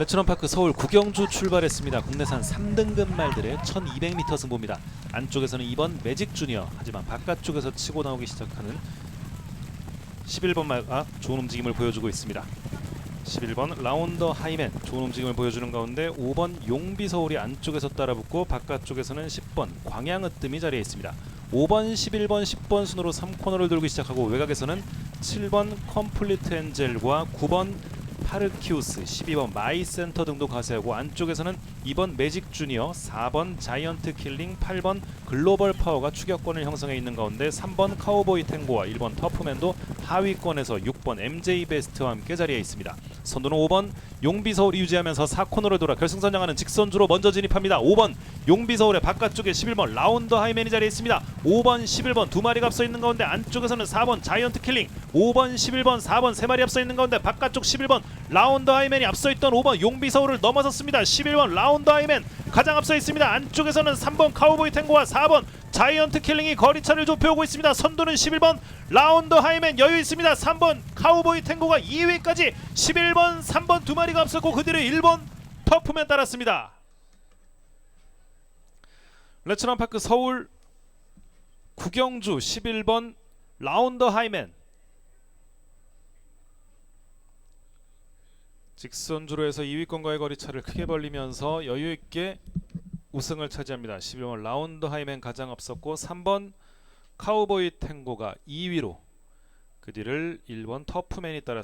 레츠런파크 서울 구경주 출발했습니다. 국내산 3등급 말들의 1200m 승부입니다. 안쪽에서는 2번 매직 주니어 하지만 바깥쪽에서 치고 나오기 시작하는 11번 말가 좋은 움직임을 보여주고 있습니다. 11번 라운더 하이맨 좋은 움직임을 보여주는 가운데 5번 용비 서울이 안쪽에서 따라붙고 바깥쪽에서는 10번 광양으뜸이 자리에 있습니다. 5번, 11번, 10번 순으로 3코너를 돌기 시작하고 외곽에서는 7번 컴플리트 엔젤과 9번 파르키우스, 12번 마이센터 등도 가세하고 안쪽에서는 2번 매직 주니어, 4번 자이언트 킬링, 8번 글로벌 파워가 추격권을 형성해 있는 가운데 3번 카우보이 탱고와 1번 터프맨도 하위권에서 6번 MJ 베스트와 함께 자리에 있습니다. 선두는 5번 용비 서울이 유지하면서 4코너를 돌아 결승선 향하는 직선주로 먼저 진입합니다. 5번 용비 서울의 바깥쪽에 11번 라운더 하이맨이 자리에 있습니다. 5번 11번 두 마리가 앞서 있는 가운데 안쪽에서는 4번 자이언트 킬링 5번 11번 4번 세 마리 앞서 있는 가운데 바깥쪽 11번 라운더 하이맨이 앞서 있던 5번 용비 서울을 넘어섰습니다. 11번 라운더 하이맨 가장 앞서 있습니다. 안쪽에서는 3번 카우보이 탱고와 4번 자이언트 킬링이 거리차를 좁혀오고 있습니다. 선두는 11번 라운더 하이맨 여유 있습니다. 3번 카우보이 탱고가 2위까지 11번 3번 두 마리가 앞섰고 그 뒤를 1번 터프맨 따랐습니다. 레츠런파크 서울 구경주 11번 라운더 하이맨 직선주로 해서 2위권과의 거리차를 크게 벌리면서 여유 있게 우승을 차지합니다. 12번 라운더 하이맨 가장 앞섰고 3번 카우보이 탱고가 2위로 그 뒤를 1번 터프맨이 따랐습니다.